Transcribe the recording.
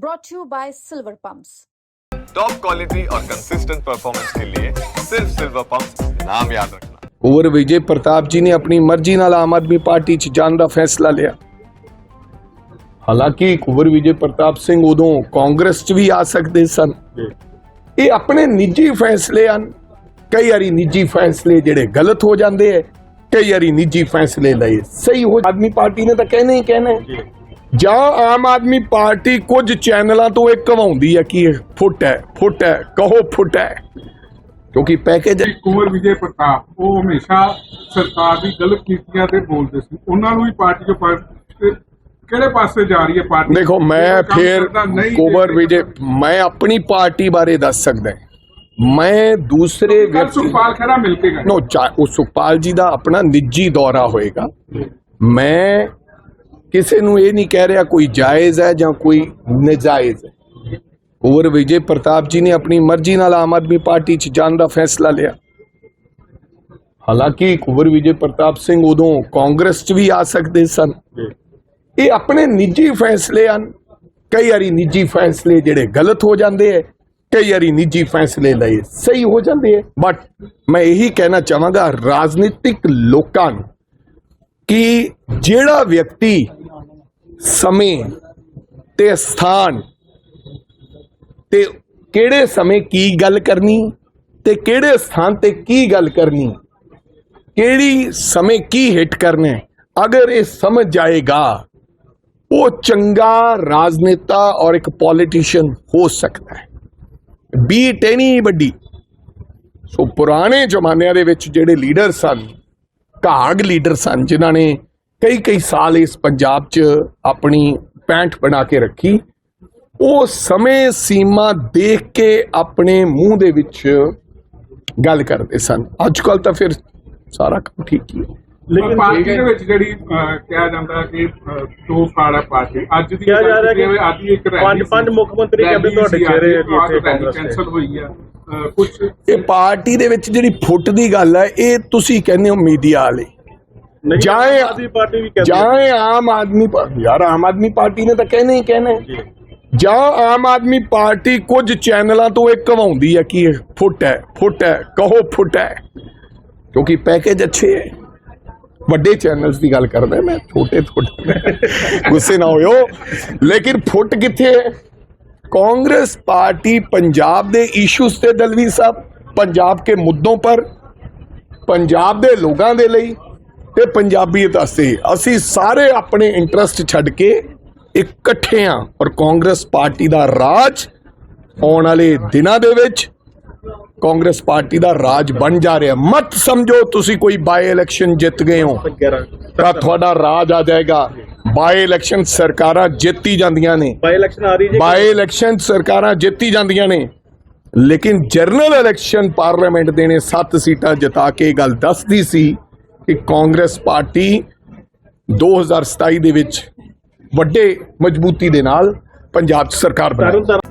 brought to you by Silver Pumps. Top quality और consistent performance के लिए सिर्फ सिल्वर पंप नाम याद रखना ਕੁੰਵਰ ਵਿਜੇ ਪ੍ਰਤਾਪ ਜੀ ਨੇ ਆਪਣੀ ਮਰਜ਼ੀ ਨਾਲ ਆਮ ਆਦਮੀ ਪਾਰਟੀ 'ਚ ਜਾਣ ਦਾ ਫੈਸਲਾ ਲਿਆ ਹਾਲਾਂਕਿ ਕੁੰਵਰ ਵਿਜੇ ਪ੍ਰਤਾਪ ਸਿੰਘ ਉਦੋਂ ਕਾਂਗਰਸ 'ਚ ਵੀ ਆ ਸਕਦੇ ਸਨ ਇਹ ਆਪਣੇ ਨਿੱਜੀ ਫੈਸਲੇ ਹਨ ਕਈ ਵਾਰੀ ਨਿੱਜੀ ਫੈਸਲੇ ਜਿਹੜੇ ਗਲਤ ਹੋ ਜਾਂਦੇ ਹੈ ਕਈ ਵਾਰੀ ਨਿੱਜੀ ਫੈਸਲੇ ਲਏ ਸਹੀ ਹੋ ਆਦਮੀ ਪਾਰਟੀ ਨੇ ਤਾਂ ਕਹਿਣਾ ਹੀ ਕਹਿਣਾ ਹੈ। ਜਾਂ ਆਮ ਆਦਮੀ ਪਾਰਟੀ ਕੁਝ ਚੈਨਲਾਂ ਤੋਂ ਇਹ ਕਵਾਉਂਦੀ ਹੈ ਕਿ ਇਹ ਫੁੱਟ ਹੈ ਫੁੱਟ ਹੈ ਕਹੋ ਫੁੱਟ ਹੈ। ਕਿਉਂਕਿ ਪੈਕੇਜ ਕੁੰਵਰ ਵਿਜੇ ਪ੍ਰਤਾਪ ਉਹ ਹਮੇਸ਼ਾ ਸਰਕਾਰ ਦੀ ਗਲਤ ਨੀਤੀਆਂ ਤੇ ਬੋਲਦੇ ਸੀ। ਉਹਨਾਂ ਨੂੰ ਵੀ ਪਾਰਟੀ ਚੋਂ ਕਿਹੜੇ ਪਾਸੇ ਜਾ ਰਹੀ ਹੈ ਪਾਰਟੀ? ਦੇਖੋ ਮੈਂ ਫਿਰ ਤੇ- ਵਿਜੇ ਮੈਂ ਆਪਣੀ ਪਾਰਟੀ ਬਾਰੇ ਦੱਸ ਸਕਦਾ। ਮੈਂ ਦੂਸਰੇ ਵਿਅਕਤੀ ਸੁਖਪਾਲ ਖਹਿਰਾ ਮਿਲ ਕੇ ਗਏ। ਨੋ ਉਹ ਸੁਖਪਾਲ ਜੀ ਦਾ ਆਪਣਾ ਨਿੱਜੀ ਦੌਰਾ ਹੋਏਗਾ। ਮੈਂ ਕਿਸੇ ਨੂੰ ਇਹ ਨਹੀਂ ਕਹਿ ਰਿਹਾ ਕੋਈ ਜਾਇਜ਼ ਹੈ ਜਾਂ ਕੋਈ ਨਜਾਇਜ਼ ਹੈ। ਕੁੰਵਰ ਵਿਜੇ ਪ੍ਰਤਾਪ ਜੀ ਨੇ ਆਪਣੀ ਮਰਜ਼ੀ ਨਾਲ ਆਮ ਆਦਮੀ ਪਾਰਟੀ 'ਚ ਜਾਣ ਦਾ ਫੈਸਲਾ ਲਿਆ। ਹਾਲਾਂਕਿ ਕੁੰਵਰ ਵਿਜੇ ਪ੍ਰਤਾਪ ਸਿੰਘ ਉਦੋਂ ਕਾਂਗਰਸ 'ਚ ਵੀ ਆ ਸਕਦੇ ਸਨ। ਇਹ ਆਪਣੇ ਨਿੱਜੀ ਫੈਸਲੇ ਹਨ। ਕਈ ਵਾਰੀ ਨਿੱਜੀ ਫੈਸਲੇ ਜਿਹੜੇ ਗਲਤ ਹੋ ਜਾਂਦੇ ਹੈ ਕਈ ਵਾਰੀ ਨਿੱਜੀ ਫੈਸਲੇ ਲਏ ਸਹੀ ਹੋ ਜਾਂਦੇ ਹੈ। ਬਟ ਮੈਂ ਇਹੀ ਕਹਿਣਾ ਚਾਹਾਂਗਾ ਰਾਜਨੀਤਿਕ ਲੋਕਾਂ ਨੂੰ ਕਿ ਜਿਹੜਾ ਵਿਅਕਤੀ ਸਮੇਂ ਤੇ ਸਥਾਨ ਤੇ ਕਿਹੜੇ ਸਮੇਂ ਕੀ ਗੱਲ ਕਰਨੀ ਤੇ ਕਿਹੜੇ ਸਥਾਨ ਤੇ ਕੀ ਗੱਲ ਕਰਨੀ, ਕਿਹੜੀ ਸਮੇਂ ਕੀ ਹਿੱਟ ਕਰਨਾ ਹੈ, ਅਗਰ ਇਹ ਸਮਝ ਜਾਏਗਾ, ਉਹ ਚੰਗਾ ਰਾਜਨੇਤਾ ਔਰ ਇੱਕ ਪੋਲੀਟੀਸ਼ੀਅਨ ਹੋ ਸਕਦਾ ਹੈ। ਬੀਟ ਐਨੀ ਵੱਡੀ ਸੋ ਪੁਰਾਣੇ ਜ਼ਮਾਨਿਆਂ ਦੇ ਵਿੱਚ ਜਿਹੜੇ ਲੀਡਰ ਸਨ, ਘਾਗ ਲੀਡਰ ਸਨ, ਜਿਨ੍ਹਾਂ ਨੇ ਕਈ ਕਈ ਸਾਲ ਇਸ ਪੰਜਾਬ 'ਚ ਆਪਣੀ ਪੈਂਠ ਬਣਾ ਕੇ ਰੱਖੀ। ਉਹ ਸਮੇਂ ਸੀਮਾ ਦੇਖ ਕੇ ਆਪਣੇ ਮੂੰਹ ਦੇ ਵਿੱਚ ਗੱਲ ਕਰਦੇ ਸਨ। ਅੱਜ ਕੱਲ ਤਾਂ ਫਿਰ ਸਾਰਾ ਕੰਮ ਠੀਕ ਹੀ ਹੈ। ਲੇਕਿਨ ਪਾਰਟੀ ਦੇ ਵਿੱਚ ਜਿਹੜੀ ਕਿਹਾ ਜਾਂਦਾ ਕਿ ਦੋ ਫਾੜਾ ਪਾਰਟੀ। ਅੱਜ ਦੀ ਕਿਹਾ ਜਾ ਰਿਹਾ ਕਿ ਅੱਜ ਇੱਕ ਰੈਲੀ ਪੰਜ- ਪੰਜ ਮੁੱਖ ਮੰਤਰੀ ਕੈਬਨਿਟ ਤੁਹਾਡੇ ਚਿਹਰੇ ਇੱਥੇ ਕਾਂਗਰਸ ਹੋਈ ਆ ਕੁਝ ਇਹ ਪਾਰਟੀ ਦੇ ਵਿੱਚ ਜਿਹੜੀ ਫੁੱਟ ਦੀ ਗੱਲ ਹੈ ਇਹ ਤੁਸੀਂ ਕਹਿੰਦੇ ਹੋ ਮੀਡੀਆ ਵਾਲੇ। ਜਾਏ- ਆਮ ਆਦਮੀ ਪਾਰਟੀ ਵੀ ਕਹਿੰਦੀ ਹੈ। ਜਾਂ ਆਮ ਆਦਮੀ ਪਾ- ਯਾਰ ਆਮ ਆਦਮੀ ਪਾਰਟੀ ਨੇ ਤਾਂ ਕਹਿਣਾ ਹੀ ਕਹਿਣਾ ਹੈ। ਜਾਂ ਆਮ ਆਦਮੀ ਪਾਰਟੀ ਕੁਝ ਚੈਨਲਾਂ ਤੋਂ ਇਹ ਕਵਾਉਂਦੀ ਹੈ ਕਿ ਇਹ ਫੁੱਟ ਹੈ ਫੁੱਟ ਹੈ ਕਹੋ ਫੁੱਟ ਹੈ ਕਿਉਂਕਿ ਪੈਕੇਜ ਅੱਛੇ ਹੈ ਵੱਡੇ ਚੈਨਲਸ ਦੀ ਗੱਲ ਕਰਦਾ ਮੈਂ ਛੋਟੇ ਥੋੜੇ ਗੁੱਸੇ ਨਾ ਹੋਇਓ ਲੇਕਿਨ ਫੁੱਟ ਕਿੱਥੇ ਹੈ कांग्रेस पार्टी पंजाब ਦੇ ਇਸ਼ੂਜ਼ ਤੇ ਦਲਵੀ ਸਾਹਿਬ ਪੰਜਾਬ ਕੇ ਮੁੱਦੋਂ ਪਰ ਪੰਜਾਬ ਦੇ ਲੋਕਾਂ ਦੇ ਲਈ ਤੇ ਪੰਜਾਬੀਅਤ ਵਾਸਤੇ ਅਸੀਂ ਸਾਰੇ ਆਪਣੇ ਇੰਟਰਸਟ ਛੱਡ ਕੇ ਇਕੱਠੇ ਹਾਂ ਔਰ ਕਾਂਗਰਸ ਪਾਰਟੀ ਦਾ ਰਾਜ ਆਉਣ ਵਾਲੇ ਦਿਨਾਂ ਦੇ ਵਿੱਚ ਕਾਂਗਰਸ ਪਾਰਟੀ ਦਾ ਰਾਜ ਬਣ ਜਾ ਰਿਹਾ। ਮਤ ਸਮਝੋ ਤੁਸੀਂ ਕੋਈ ਬਾਈ ਇਲੈਕਸ਼ਨ ਜਿੱਤ ਗਏ ਹੋ। ਤਾਂ ਤੁਹਾਡਾ ਰਾਜ ਆ ਜਾਏਗਾ। ਬਾਈ ਇਲੈਕਸ਼ਨ ਸਰਕਾਰਾਂ ਜਿੱਤੀ ਜਾਂਦੀਆਂ ਨੇ। ਬਾਈ ਇਲੈਕਸ਼ਨ ਆ ਰਹੀ ਜੀ। ਬਾਈ ਇਲੈਕਸ਼ਨ ਸਰਕਾਰਾਂ ਜਿੱਤੀ ਜਾਂਦੀਆਂ ਨੇ। ਲੇਕਿਨ ਜਨਰਲ ਇਲੈਕਸ਼ਨ ਪਾਰਲੀਮੈਂਟ ਦੇ ਨੇ 7 ਸੀਟਾਂ ਜਿਤਾ ਕੇ ਇਹ ਗੱਲ ਦੱਸਦੀ ਸੀ ਕਿ ਕਾਂਗਰਸ ਪਾਰਟੀ 2027 ਦੇ ਵਿੱਚ ਵੱਡੇ ਮਜ਼ਬੂਤੀ ਦੇ ਨਾਲ ਪੰਜਾਬ 'ਚ ਸਰਕਾਰ ਬਣਾਏ